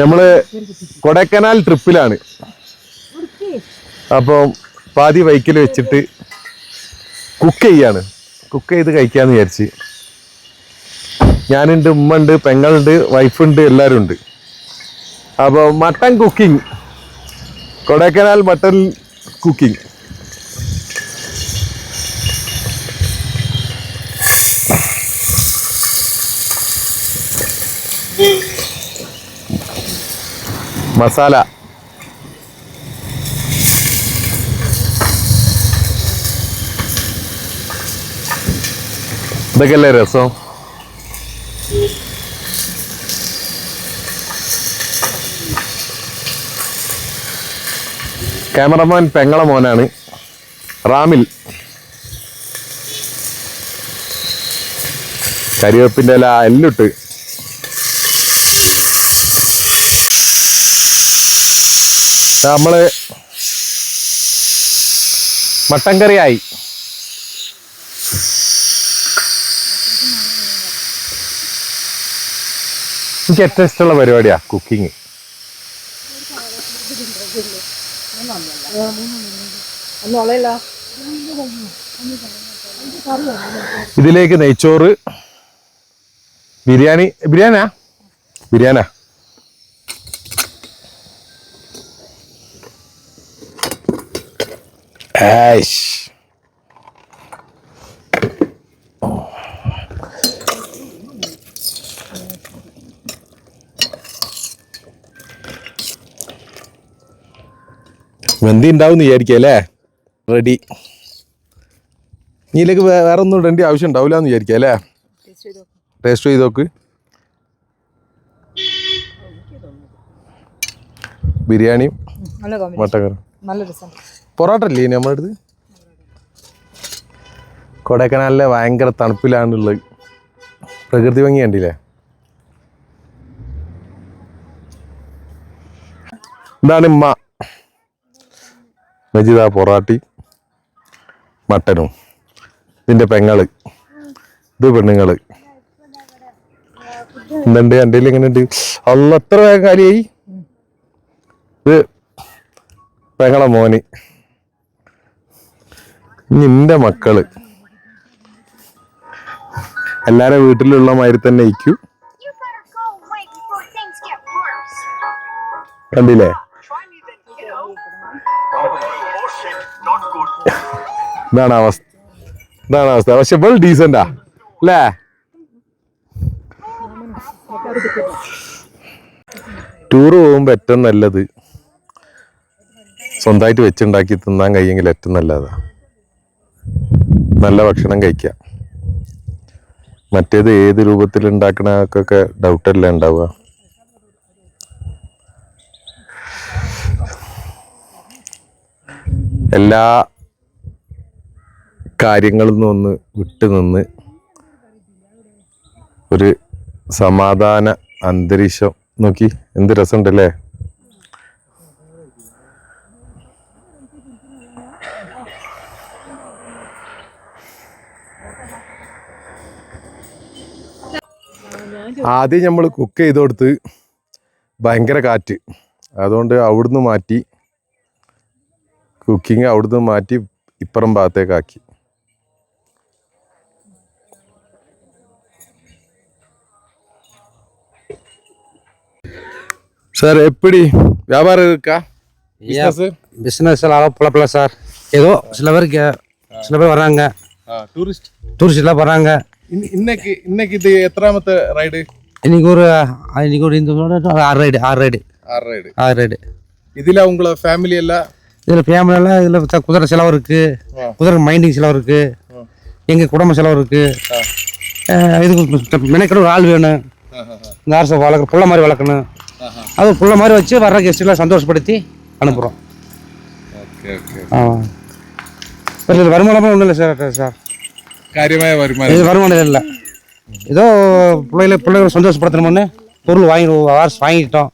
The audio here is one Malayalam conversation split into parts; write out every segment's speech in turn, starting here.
നമ്മൾ കൊടൈക്കനാൽ ട്രിപ്പിലാണ്. അപ്പം പാതി ബൈക്കിൽ വെച്ചിട്ട് കുക്ക് ചെയ്യാണ്. കുക്ക് ചെയ്ത് കഴിക്കാന്ന് വിചാരിച്ച്. ഞാനുണ്ട് ഉമ്മ ഉണ്ട് പെങ്ങളുണ്ട് വൈഫുണ്ട് എല്ലാവരും ഉണ്ട് അപ്പോൾ mutton cooking Kodaikanal mutton cooking masala. ഇതൊക്കെയല്ലേ രസം? ക്യാമറമാൻ പെങ്ങള മോനാണ്. റാമിൽ. കരിവേപ്പിന്റെ ഇല എല്ലിട്ട്. നമ്മൾ മട്ടൻ കറിയായി. എനിക്ക് ഏറ്റവും ഇഷ്ടമുള്ള പരിപാടിയാ കുക്കിങ് ഇതിലേക്ക് നെയ്ച്ചോറ് ബിരിയാണി ബിരിയാണിയാ? ബിരിയാണിയാ വെന്തി ഉണ്ടാവും വിചാരിക്കുക അല്ലേ? റെഡി ഇതിലേക്ക് വേ- വേറെ ഒന്നും ഇടേണ്ട ആവശ്യം ഉണ്ടാവില്ല എന്ന് വിചാരിക്കുക അല്ലേ? ടേസ്റ്റ് ചെയ്ത് നോക്ക്. കോമ്പിനേഷൻ മട്ടക്കറും നല്ല രസം. പൊറോട്ട അല്ലേ ഇനി നമ്മുടെ അടുത്ത്? കൊടൈക്കനാലിലെ ഭയങ്കര തണുപ്പിലാണുള്ളത്. പ്രകൃതി ഭംഗി കണ്ടില്ലേ? ഇതാണ് ഉമ്മ. മജിദ പൊറാട്ടി മട്ടനും ഇതിന്റെ പെങ്ങൾ ഇത് പെണ്ണുങ്ങൾ. എന്തുണ്ട് എന്റെ എങ്ങനെ ഉണ്ട്? അല്ല എത്ര വേഗം കാര്യമായി ഇത് പെങ്ങളെ മോന്. നിന്റെ മക്കൾ. എല്ലാരും വീട്ടിലുള്ള മാതിരി തന്നെ ഇരിക്കൂ. കണ്ടില്ലേ. ഇതാണ് അവസ്ഥ. ഇതാണ് അവസ്ഥ. പക്ഷെ വെൽ ഡീസന്റാ. അല്ലേ? ടൂർ പോകുമ്പോ ഏറ്റവും നല്ലത് സ്വന്തമായിട്ട് വെച്ചുണ്ടാക്കി തിന്നാൻ കഴിയെങ്കിൽ ഏറ്റവും നല്ലതാ. നല്ല ഭക്ഷണം കഴിക്കാം മറ്റേത് ഏത് രൂപത്തിൽ ഉണ്ടാക്കണക്കൊക്കെ ഡൗട്ടല്ലേ ഉണ്ടാവുക. എല്ലാ കാര്യങ്ങളിൽ നിന്നൊന്ന് വിട്ടു നിന്ന് ഒരു സമാധാന അന്തരീക്ഷം നോക്കി. എന്ത് രസമുണ്ടല്ലേ? ആദ്യം നമ്മൾ കുക്ക് ചെയ്ത് കൊടുത്ത് ഭയങ്കര കാറ്റ് അതുകൊണ്ട് അവിടുന്ന് മാറ്റി കുക്കിംഗ് അവിടുന്ന് മാറ്റി ഇപ്പുറം ഭാഗത്തേക്കാക്കി சார் எப்படி வியாபாரம் இருக்கா பிசினஸ் பிஸ்னஸ் எல்லாம் புலப்பில்ல சார் ஏதோ சில பேருக்கு சில பேர் வர்றாங்க டூரிஸ்ட் டூரிஸ்ட்லாம் வர்றாங்க இன்னைக்கு இன்னைக்கு இது எத்தனாமத்த ரைடு இன்னைக்கு ஒரு இன்னைக்கு ஒரு இந்த ஆறு ரைடு ஆறு ரைடு ஆறு ரைடு ஆறு ரைடு இதில் உங்களை ஃபேமிலி எல்லாம்? இதில் ஃபேமிலி எல்லாம் இதில் குதிரை செலவு இருக்குது குதிரை மைண்டிங் செலவு இருக்குது எங்கள் குடும்ப செலவு இருக்குது இதுக்கு மெனக்கெட ஒரு ஆள் வேணும். இந்த அரசை வளர்க்க புள்ள மாதிரி வளர்க்கணும். அது புள்ள மாதிரி வச்சு வர்ற கெஸ்ட்டுலாம் சந்தோஷப்படுத்தி அனுப்புகிறோம் ஓகே ஓகே ஆ. வருமானமாக ஒன்றும் இல்லை சார் சார். കാര്യമായ വരുമാനം இது வருமானம் இல்லை ஏதோ பிள்ளைகளை பிள்ளைகளை சந்தோஷப்படுத்தணும்னு பொருள் வாங்கி வாரிசு வாங்கிட்டோம்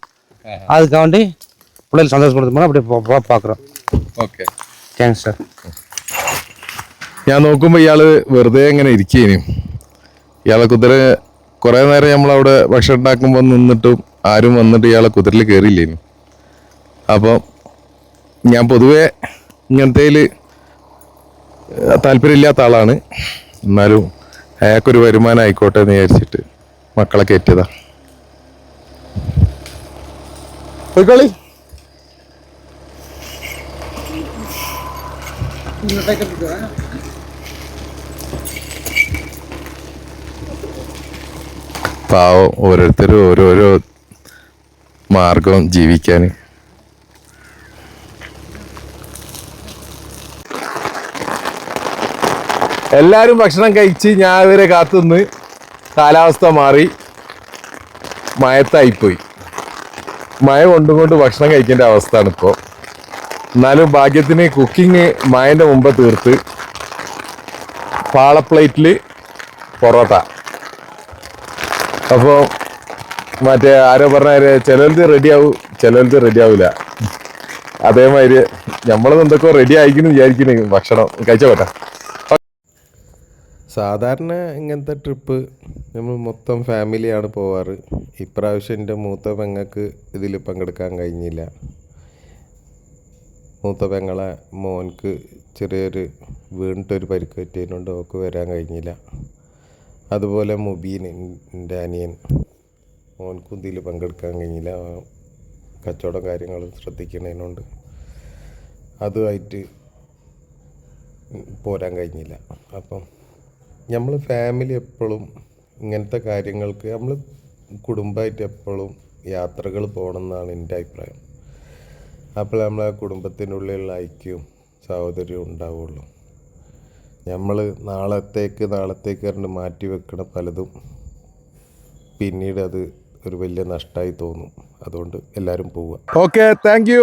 அதுக்காண்டி பிள்ளைகளை சந்தோஷப்படுத்தணும் அப்படி பா- பார்க்குறோம் ഓക്കെ தேங்க்ஸ் சார் ഞാൻ നോക്കുമ്പോ ഇയാള് വെറുതെ ഇങ്ങനെ ഇരിക്കേനും ഇയാളെ കുതിര കുറെ നേരം നമ്മളവിടെ ഭക്ഷണം ഉണ്ടാക്കുമ്പോൾ നിന്നിട്ടും ആരും വന്നിട്ട് ഇയാളെ കുതിരയിൽ കയറിയില്ലേനു അപ്പോൾ ഞാൻ പൊതുവേ ഇങ്ങനത്തേൽ താല്പര്യമില്ലാത്ത ആളാണ് എന്നാലും അയാൾക്കൊരു വരുമാനം ആയിക്കോട്ടെ എന്ന് വിചാരിച്ചിട്ട് മക്കളെ കയറ്റിയതാ. പോയിക്കോളി. പാവം ഓരോരുത്തരും ഓരോരോ മാർഗം ജീവിക്കാൻ എല്ലാരും ഭക്ഷണം കഴിച്ച് ഞാൻ ഇവരെ കാത്തുനിന്ന് കാലാവസ്ഥ മാറി മയത്തായിപ്പോയി. മഴ കൊണ്ടും കൊണ്ട് ഭക്ഷണം കഴിക്കേണ്ട അവസ്ഥയാണ് ഇപ്പോൾ എന്നാലും ഭാഗ്യത്തിന് കുക്കിംഗ് മഴന്റെ മുമ്പ് തീർത്ത് പാളപ്ലേറ്റിൽ പൊറോട്ട. അപ്പോൾ മറ്റേ ആരോ പറഞ്ഞ ചിലത് റെഡിയാവും ചിലത് റെഡിയാവില്ല. അതേമാതിരി നമ്മളത് എന്തൊക്കെയോ റെഡി ആയിക്കുന്നു വിചാരിക്കുന്നു ഭക്ഷണം. കഴിച്ചോട്ടെ. സാധാരണ ഇങ്ങനത്തെ ട്രിപ്പ് നമ്മൾ മൊത്തം ഫാമിലിയാണ് പോവാറ്. ഇപ്രാവശ്യം എന്റെ മൂത്ത പെങ്ങൾക്ക് ഇതിൽ പങ്കെടുക്കാൻ കഴിഞ്ഞില്ല. മൂത്ത പെങ്ങളെ മോൻക്ക് ചെറിയൊരു വീണിട്ടൊരു പരിക്ക് പറ്റിയതുകൊണ്ട് ഓക്ക് വരാൻ കഴിഞ്ഞില്ല. അതുപോലെ മുബീൻ എന്റെ അനിയൻ മോൻക്കും ഇതിൽ പങ്കെടുക്കാൻ കഴിഞ്ഞില്ല. കച്ചവടം കാര്യങ്ങളും ശ്രദ്ധിക്കണതിനോണ്ട് അതുമായിട്ട് പോരാൻ കഴിഞ്ഞില്ല. അപ്പം നമ്മൾ ഫാമിലി എപ്പോഴും ഇങ്ങനത്തെ കാര്യങ്ങൾക്ക് നമ്മൾ കുടുംബമായിട്ട് എപ്പോഴും യാത്രകൾ പോകണം എന്നാണ് എന്റെ അഭിപ്രായം. അപ്പോൾ നമ്മളെ കുടുംബത്തിന്റെ ഉള്ളിലുള്ള ഐക്യവും സഹോദര്യവും ഉണ്ടാവുള്ളൂ. നമ്മൾ നാളത്തേക്ക് നാളത്തേക്ക് പറഞ്ഞ് മാറ്റി വെക്കണ പലതും പിന്നീട് അത് ഒരു വലിയ നഷ്ടമായി തോന്നും. അതുകൊണ്ട് എല്ലാവരും പോവുക. Okay thank